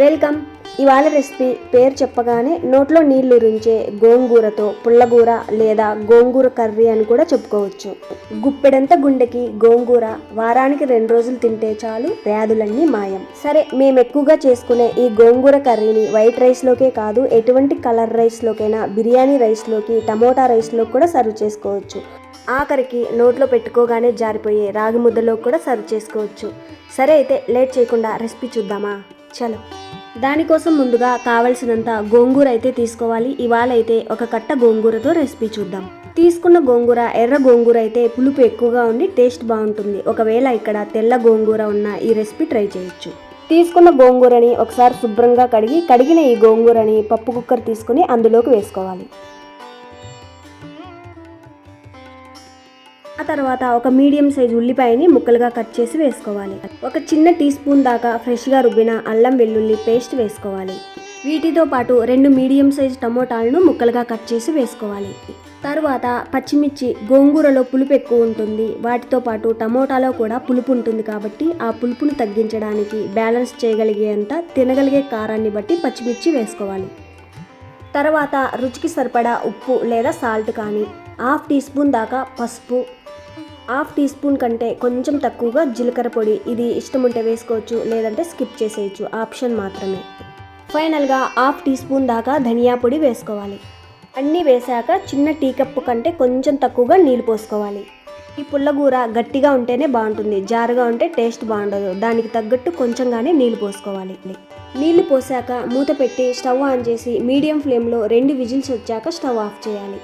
Welcome. ఇవాళ recipe పేరు చెప్పగానే నోట్లో నీళ్ళురించే గోంగూరతో పుల్లగూర లేదా గోంగూర కర్రీ అని కూడా చెప్పుకోవచ్చు. గుప్పెడంత గుండెకి గోంగూర వారానికి రెండు రోజులు తింటే చాలు వ్యాధులన్నీ మాయం. సరే మేము ఎక్కువగా చేసుకునే ఈ గోంగూర కర్రీని వైట్ రైస్లోకే కాదు ఎటువంటి కలర్ రైస్లోకైనా బిర్యానీ రైస్లోకి టమోటా రైస్లో కూడా సర్వ్ చేసుకోవచ్చు. ఆఖరికి నోట్లో పెట్టుకోగానే జారిపోయే రాగి ముద్దలో కూడా సర్వ్ చేసుకోవచ్చు. సరే అయితే లేట్ చేయకుండా రెసిపీ చూద్దామా? చలో. దానికోసం ముందుగా కావలసినంత గోంగూర అయితే తీసుకోవాలి. ఇవాళ అయితే ఒక కట్ట గోంగూరతో రెసిపీ చూద్దాం. తీసుకున్న గోంగూర ఎర్ర గోంగూర అయితే పులుపు ఎక్కువగా ఉండి టేస్ట్ బాగుంటుంది. ఒకవేళ ఇక్కడ తెల్ల గోంగూర ఉన్న ఈ రెసిపీ ట్రై చేయొచ్చు. తీసుకున్న గోంగూరని ఒకసారి శుభ్రంగా కడిగి కడిగిన ఈ గోంగూరని పప్పు కుక్కర్ తీసుకుని అందులోకి వేసుకోవాలి. ఆ తర్వాత ఒక మీడియం సైజ్ ఉల్లిపాయని ముక్కలుగా కట్ చేసి వేసుకోవాలి. ఒక చిన్న టీ స్పూన్ దాకా ఫ్రెష్గా రుబ్బిన అల్లం వెల్లుల్లి పేస్ట్ వేసుకోవాలి. వీటితో పాటు రెండు మీడియం సైజ్ టమోటాలను ముక్కలుగా కట్ చేసి వేసుకోవాలి. తర్వాత పచ్చిమిర్చి గోంగూరలో పులుపు ఎక్కువ ఉంటుంది. వాటితో పాటు టమోటాలో కూడా పులుపు ఉంటుంది కాబట్టి ఆ పులుపును తగ్గించడానికి బ్యాలెన్స్ చేయగలిగేంత తినగలిగే కారాన్ని బట్టి పచ్చిమిర్చి వేసుకోవాలి. తర్వాత రుచికి సరిపడా ఉప్పు లేదా సాల్ట్ కానీ హాఫ్ టీ స్పూన్ దాకా పసుపు హాఫ్ టీ స్పూన్ కంటే కొంచెం తక్కువగా జీలకర్ర పొడి. ఇది ఇష్టం ఉంటే వేసుకోవచ్చు లేదంటే స్కిప్ చేసేయచ్చు. ఆప్షన్ మాత్రమే. ఫైనల్గా హాఫ్ టీ స్పూన్ దాకా ధనియా పొడి వేసుకోవాలి. అన్నీ వేసాక చిన్న టీ కప్పు కంటే కొంచెం తక్కువగా నీళ్ళు పోసుకోవాలి. ఈ పుల్లగూర గట్టిగా ఉంటేనే బాగుంటుంది. జారుగా ఉంటే టేస్ట్ బాగుండదు. దానికి తగ్గట్టు కొంచెంగానే నీళ్ళు పోసుకోవాలి. నీళ్ళు పోసాక మూత పెట్టి స్టవ్ ఆన్ చేసి మీడియం ఫ్లేమ్లో రెండు విజిల్స్ వచ్చాక స్టవ్ ఆఫ్ చేయాలి.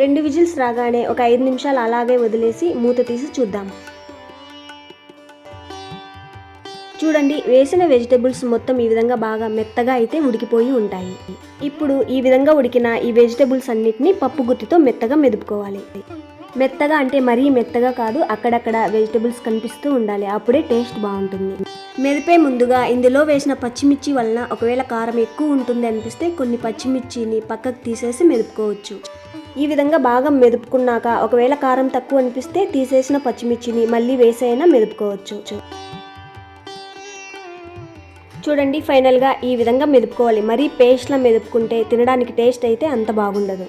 రెండు విజిల్స్ రాగానే ఒక ఐదు నిమిషాలు అలాగే వదిలేసి మూత తీసి చూద్దాం. చూడండి వేసిన వెజిటేబుల్స్ మొత్తం ఈ విధంగా బాగా మెత్తగా అయితే ఉడికిపోయి ఉంటాయి. ఇప్పుడు ఈ విధంగా ఉడికిన ఈ వెజిటేబుల్స్ అన్నిటిని పప్పు గుత్తితో మెత్తగా మెదుపుకోవాలి. మెత్తగా అంటే మరీ మెత్తగా కాదు అక్కడక్కడ వెజిటేబుల్స్ కనిపిస్తూ ఉండాలి. అప్పుడే టేస్ట్ బాగుంటుంది. మెదిపే ముందుగా ఇందులో వేసిన పచ్చిమిర్చి వలన ఒకవేళ కారం ఎక్కువ ఉంటుంది అనిపిస్తే కొన్ని పచ్చిమిర్చిని పక్కకు తీసేసి మెదుపుకోవచ్చు. ఈ విధంగా బాగా మెదుపుకున్నాక ఒకవేళ కారం తక్కువ అనిపిస్తే తీసేసిన పచ్చిమిర్చిని మళ్ళీ వేసైనా మెదుపుకోవచ్చు. చూడండి ఫైనల్గా ఈ విధంగా మెదుపుకోవాలి. మరీ పేస్ట్లా మెదుపుకుంటే తినడానికి టేస్ట్ అయితే అంత బాగుండదు.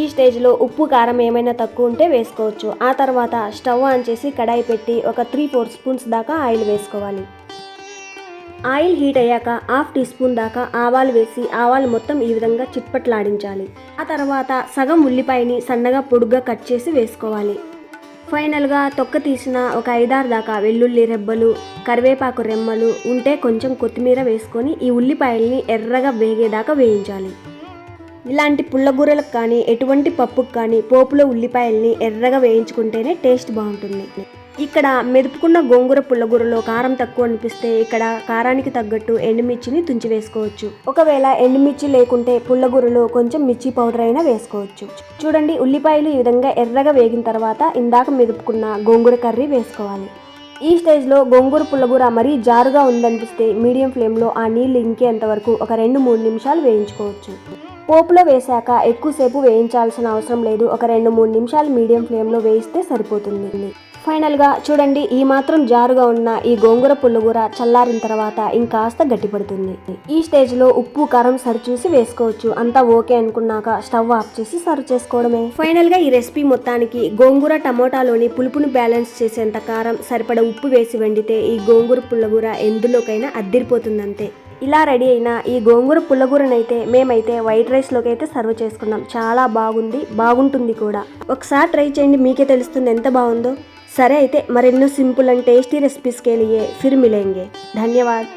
ఈ స్టేజ్లో ఉప్పు కారం ఏమైనా తక్కువ ఉంటే వేసుకోవచ్చు. ఆ తర్వాత స్టవ్ ఆన్ చేసి కడాయి పెట్టి ఒక త్రీ ఫోర్ స్పూన్స్ దాకా ఆయిల్ వేసుకోవాలి. ఆయిల్ హీట్ అయ్యాక హాఫ్ టీ స్పూన్ దాకా ఆవాలు వేసి ఆవాలు మొత్తం ఈ విధంగా చిట్పట్లాడించాలి. ఆ తర్వాత సగం ఉల్లిపాయని సన్నగా పొడుగ్గా కట్ చేసి వేసుకోవాలి. ఫైనల్గా తొక్క తీసిన ఒక ఐదారు దాకా వెల్లుల్లి రెబ్బలు కరివేపాకు రెమ్మలు ఉంటే కొంచెం కొత్తిమీర వేసుకొని ఈ ఉల్లిపాయల్ని ఎర్రగా వేగేదాకా వేయించాలి. ఇలాంటి పుల్లగూరలకు కానీ ఎటువంటి పప్పుకు కానీ పోపులో ఉల్లిపాయల్ని ఎర్రగా వేయించుకుంటేనే టేస్ట్ బాగుంటుంది. ఇక్కడ మెదుపుకున్న గోంగూర పుల్లగూరలో కారం తక్కువ అనిపిస్తే ఇక్కడ కారానికి తగ్గట్టు ఎండుమిర్చిని తుంచి వేసుకోవచ్చు. ఒకవేళ ఎండుమిర్చి లేకుంటే పుల్లగూరలో కొంచెం మిర్చి పౌడర్ అయినా వేసుకోవచ్చు. చూడండి ఉల్లిపాయలు ఈ విధంగా ఎర్రగా వేగిన తర్వాత ఇందాక మెదుపుకున్న గోంగూర కర్రీ వేసుకోవాలి. ఈ స్టేజ్లో గోంగూర పుల్లగూర మరీ జారుగా ఉందనిపిస్తే మీడియం ఫ్లేమ్లో ఆ నీళ్ళు ఇంకేంత వరకు ఒక రెండు మూడు నిమిషాలు వేయించుకోవచ్చు. పోపులో వేశాక ఎక్కువసేపు వేయించాల్సిన అవసరం లేదు. ఒక రెండు మూడు నిమిషాలు మీడియం ఫ్లేమ్లో వేయిస్తే సరిపోతుంది. ఫైనల్గా చూడండి ఈ మాత్రం జారుగా ఉన్న ఈ గోంగూర పుల్లగూర చల్లారిన తర్వాత ఇంకాస్త గట్టిపడుతుంది. ఈ స్టేజ్లో ఉప్పు కారం సరిచూసి వేసుకోవచ్చు. అంతా ఓకే అనుకున్నాక స్టవ్ ఆఫ్ చేసి సర్వ్ చేసుకోవడమే. ఫైనల్గా ఈ రెసిపీ మొత్తానికి గోంగూర టమోటాలోని పులుపును బ్యాలెన్స్ చేసేంత కారం సరిపడ ఉప్పు వేసి వండితే ఈ గోంగూర పుల్లగూర ఎందులోకైనా అద్దిరిపోతుందంతే. ఇలా రెడీ అయిన ఈ గోంగూర పుల్లగూరనైతే మేమైతే వైట్ రైస్లోకి అయితే సర్వ్ చేసుకున్నాం. చాలా బాగుంది బాగుంటుంది కూడా. ఒకసారి ట్రై చేయండి మీకే తెలుస్తుంది ఎంత బాగుందో. సరే అయితే మరెన్నో సింపుల్ అండ్ టేస్టీ రెసిపీస్కి వెళ్ళియే ఫిర్ మిలేంగే ధన్యవాద్.